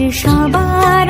আজ সবার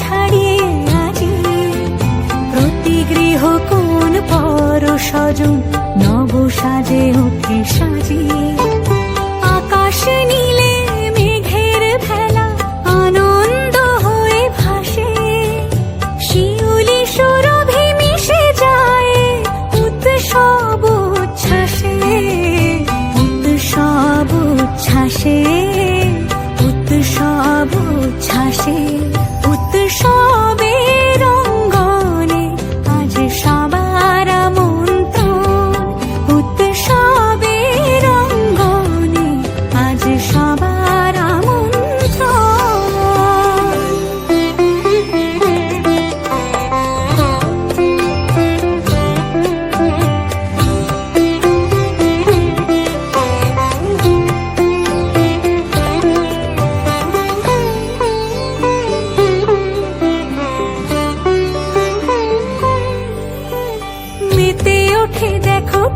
ছাড়িয়ে আজি প্রতি গৃহ কোন পর সজন নব সাজে ওঠে সাজিয়ে।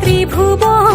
离瀑布。